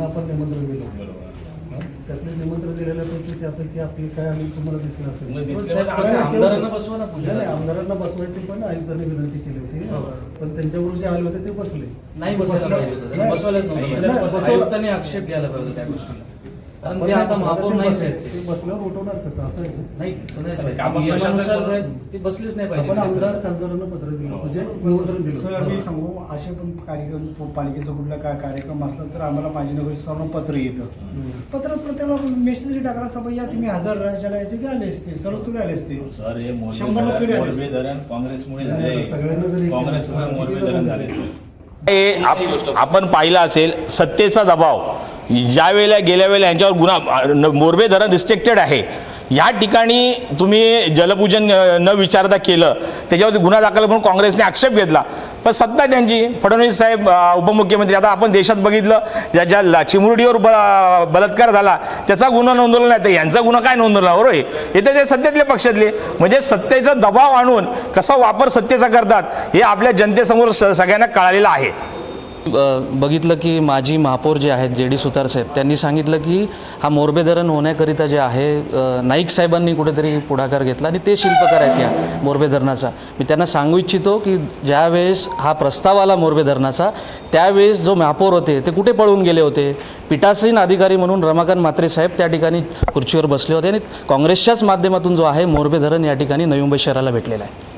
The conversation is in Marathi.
त्यांना आपण निमंत्रण दिलं? त्यातले निमंत्रण दिलेल्यापैकी त्यापैकी आपली काय आम्ही तुम्हाला दिसलं असेल. आमदारांना नाही, बसवायची पण आयुक्तांनी विनंती केली होती. हो. पण त्यांच्याकडून जे आले होते ते बसले. नाही. बसवलं- आयुक्तांनी आक्षेप घ्यायला पाहिजे त्या गोष्टीला. कारण ते नाही आता महापौर बसले. आहेत ते. बसल्यावर उठवणार कसं? असं आहे. नाही तसं नाही आपण साहेब. आपण नियमानुसार साहेब ते बसलेच नाही आपण पाहिजे आमदार खासदारांना पत्र दिलं. म्हणजे निमंत्रण दिलं. सर मी सांगू असे पण कार्यक्रम पालिकेचा कुठला काय कार्यक्रम असला तर आम्हाला माझी नगर सर्व पत्र येतं. पत्रात प्रत्येकाला मेसेज टाकला सभा या तुम्ही हजार राज्याला यायचे ते आले असते? सर्व तुला आले असते. सर हे शंभर धरण- लोक मोरबी धरण काँग्रेसमुळे नाही, झाले. सगळ्यांना जरी- काँग्रेसमुळे मोरबी धरण झाले. हे आप- आपण पाहिलं असेल सत्तेचा दबाव. ज्या वेळेला गेल्या वेळेला यांच्यावर गुन्हा मोरबे धरण रिस्ट्रिक्टेड आहे या ठिकाणी तुम्ही जलपूजन न विचारता केलं त्याच्यावरती गुन्हा दाखल म्हणून काँग्रेसने आक्षेप घेतला. पण सत्ता त्यांची फडणवीस साहेब उपमुख्यमंत्री आता आपण देशात बघितलं ज्या ज्या चिमुरडीवर ब- बलात्कार झाला त्याचा गुन्हा नोंदवला नाही तर यांचा गुन्हा काय नोंदवला बरोबर हे त्याच्या सत्तेतले पक्षातले म्हणजे सत्तेचा दबाव आणून कसा वापर सत्तेचा करतात हे आपल्या जनतेसमोर स- सगळ्यांना कळालेलं आहे. बघितलं की माजी महापौर जे आहेत जे डी सुतारसाहेब त्यांनी सांगितलं की हा मोरबे धरण होण्याकरिता जे आहे नाईक साहेबांनी कुठेतरी पुढाकार घेतला आणि ते शिल्पकार आहेत या मोरबे धरणाचा मी त्यांना सांगू इच्छितो की ज्यावेळेस हा प्रस्ताव आला मोरबे धरणाचा त्यावेळेस जो महापौर होते ते कुठे पळून गेले होते? पीठासीन अधिकारी म्हणून रमाकांत म्हात्रे साहेब त्या ठिकाणी खुर्चीवर बसले होते आणि काँग्रेसच्याच माध्यमातून जो आहे मोरबे धरण या ठिकाणी नवी मुंबई शहराला भेटलेला आहे.